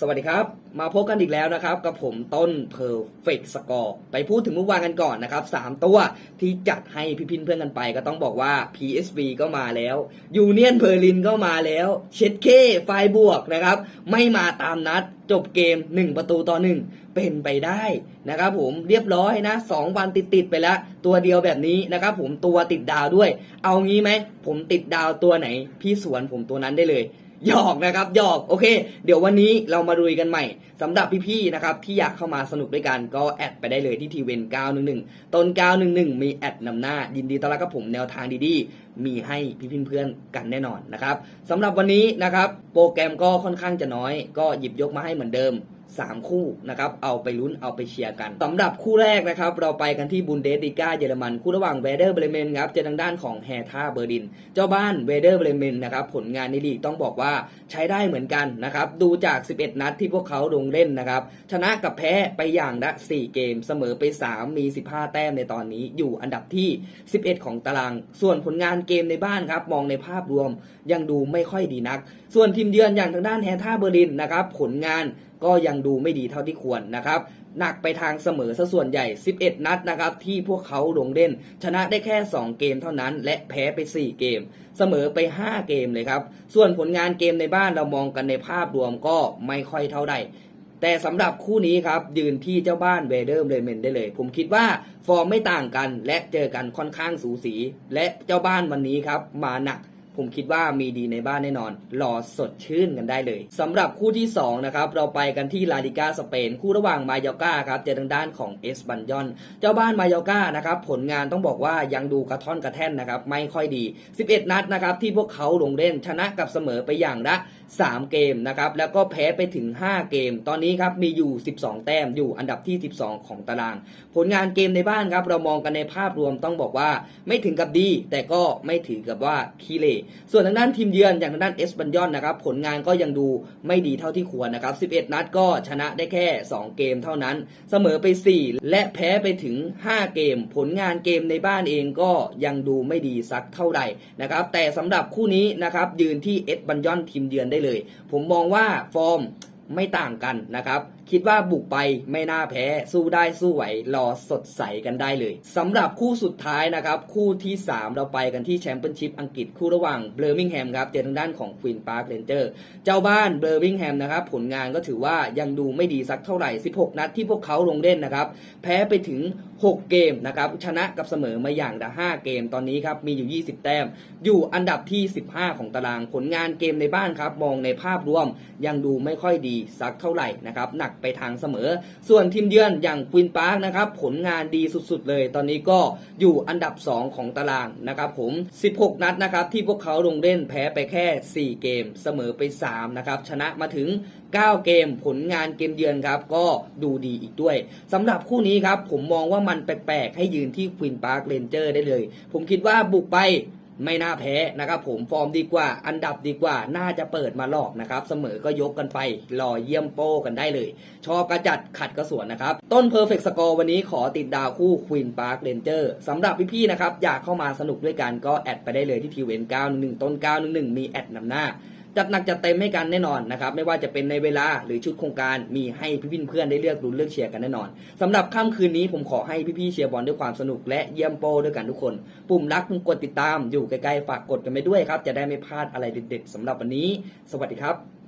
สวัสดีครับ มาพบกันอีกแล้วนะครับกับผมต้น Perfect Score ไปพูดถึงเมื่อวานกันก่อนนะครับ 3 ตัวที่จัดให้พี่พินเพื่อนกันไปก็ต้องบอกว่า PSV ก็มาแล้วยูเนียนเ r อร์ลินก็มาแล้ว เชดเคไฟบวกนะครับ ไม่มาตามนัดจบเกม 1 ประตูต่อ 1 เป็นไปได้นะครับผมเรียบร้อยนะ 2 วันติดๆไปแล้ว ตัวเดียวแบบนี้นะครับผมตัวติดดาวด้วย เอางี้ไหมผมติดดาวตัวไหน พี่สวนผมตัวนั้นได้เลย หยอกนะครับหยอกโอเค เดี๋ยววันนี้เรามาลุยกันใหม่สำหรับพี่ๆนะครับที่อยากเข้ามาสนุกด้วยกันก็แอดไปได้เลยที่ทีเวน911ต้น911 มีแอดนำหน้า ยินดีต้อนรับกับผมแนวทางดีๆ มีให้พี่เพื่อนๆกันแน่นอนนะครับสำหรับวันนี้นะครับโปรแกรมก็ค่อนข้างจะน้อย ก็หยิบยกมาให้เหมือนเดิม 3 คู่นะครับเอาไปลุ้นเอาไปเชียร์กันสำหรับคู่แรกนะครับเราไปกันที่บุนเดสติก้าเยอรมัน คู่ระหว่างเวเดอร์เบรเมนครับเจอทางด้านของแฮท่าเบอร์ดิน เจ้าบ้านเวเดอร์เบรเมนนะครับผลงานในลีกต้องบอกว่าใช้ได้เหมือนกันนะครับดูจาก 11 นัดที่พวกเขาลงเล่นนะครับชนะกับแพ้ไปอย่างละ 4 เกมเสมอไป 3 มี 15 แต้มในตอนนี้อยู่อันดับที่ 11 ของตาราง ส่วนผลงานเกมในบ้านครับมองในภาพรวมยังดูไม่ค่อยดีนัก ส่วนทีมเยือนอย่างทางด้านแฮท่าเบอร์ลินนะครับผลงานก็ยังดูไม่ดีเท่าที่ควรนะครับหนักไปทางเสมอซะส่วนใหญ่ 11 นัดนะครับที่พวกเขาลงเล่น ชนะได้แค่ 2 เกมเท่านั้น และแพ้ไป 4 เกม เสมอไป 5 เกมเลยครับ ส่วนผลงานเกมในบ้านเรามองกันในภาพรวมก็ไม่ค่อยเท่าใดแต่สำหรับคู่นี้ครับ ยืนที่เจ้าบ้านเวเดอร์เบรเมนได้เลย ผมคิดว่าฟอร์มไม่ต่างกัน และเจอกันค่อนข้างสูสี และเจ้าบ้านวันนี้ครับมาหนัก ผมคิดว่ามีดีในบ้านแน่นอน รอสดชื่นกันได้เลยสำหรับคู่ที่2นะครับเราไปกันที่ลาลิกาสเปน คู่ระหว่างมายอกาครับเจอทางด้านของเอสบันยอนเจ้าบ้านมายอกานะครับผลงานต้องบอกว่ายังดูกระท่อนกระแท่นนะครับไม่ค่อยดี 11 นัดนะครับที่พวกเขาลงเล่นชนะกับเสมอไปอย่างละ3 เกมนะครับแล้วก็แพ้ไปถึง 5 เกม ตอนนี้ครับมีอยู่ 12 แต้มอยู่อันดับที่ 12 ของตาราง ผลงานเกมในบ้านครับเรามองกันในภาพรวมต้องบอกว่าไม่ถึงกับดี แต่ก็ไม่ถือกับว่าขี้เหร่ส่วนทางด้านทีมเยือนอย่างทางด้านเอสบันยอนนะครับผลงานก็ยังดูไม่ดีเท่าที่ควรนะครับ 11 นัดก็ชนะได้แค่ 2 เกมเท่านั้น เสมอไป 4 และแพ้ไปถึง 5 เกม ผลงานเกมในบ้านเองก็ยังดูไม่ดีสักเท่าใดนะครับแต่สำหรับคู่นี้นะครับยืนที่เอสบันยอนทีมเยือนได้เลย ผมมองว่าฟอร์ม ไม่ต่างกันนะครับ คิดว่าบุกไปไม่น่าแพ้ สู้ได้สู้ไหว รอสดใสกันได้เลยสำหรับคู่สุดท้ายนะครับ คู่ที่ 3 เราไปกันที่แชมเปี้ยนชิพอังกฤษคู่ระหว่างเบอร์มิงแฮมครับเจอทางด้านของควีนพาร์คเรนเจอร์เจ้าบ้านเบอร์มิงแฮมนะครับ ผลงานก็ถือว่ายังดูไม่ดีสักเท่าไหร่ 16 นัดที่พวกเขาลงเล่นนะครับ แพ้ไปถึง 6 เกมนะครับชนะกับเสมอมาอย่างละ5เกมตอนนี้ครับมีอยู่ 20 แต้ม อยู่อันดับที่ 15 ของตารางผลงานเกมในบ้านครับมองในภาพรวมยังดูไม่ค่อยดีสักเท่าไหร่นะครับหนักไปทางเสมอ ส่วนทีมเยือนอย่างควินพาร์คนะครับผลงานดีสุดๆเลย ตอนนี้ก็อยู่อันดับ 2 ของตารางนะครับผม 16 นัดนะครับที่พวกเขาลงเล่นแพ้ไปแค่ 4 เกม เสมอไป3นะครับชนะมาถึง 9 เกม ผลงานเกมเยือนครับก็ดูดีอีกด้วยสำหรับคู่นี้ครับผมมองว่ามันแปลกๆให้ยืนที่ควินพาร์คเรนเจอร์ได้เลย ผมคิดว่าบุกไป ไม่น่าแพ้นะครับ ผมฟอร์มดีกว่า อันดับดีกว่า น่าจะเปิดมาหลอกนะครับ เสมอก็ยกกันไปรอเยี่ยมโป้กันได้เลย ชอบกระจัดขัดกระสวนนะครับ ต้นเพอร์เฟกต์สกอร์วันนี้ขอติดดาวคู่ควีนพาร์คเรนเจอร์สำหรับพี่ๆนะครับ อยากเข้ามาสนุกด้วยกันก็แอดไปได้เลยที่ทีเวน911ต้น911มีแอดนำหน้า จัดหนักจัดเต็มให้กันแน่นอนนะครับไม่ว่าจะเป็นในเวลาหรือชุดโครงการมีให้พี่ๆเพื่อนได้เลือกรุ้นเลือกเชียร์กันแน่นอนสำหรับค่ำคืนนี้ผมขอให้พี่ๆเชียร์บอลด้วยความสนุกและเยี่ยมโป้ด้วยกันทุกคน ปุ่มรักปุ่มกดติดตามอยู่ใกล้ๆฝากกดกันไปด้วยครับ จะได้ไม่พลาดอะไรเด็ดๆสำหรับวันนี้ สวัสดีครับ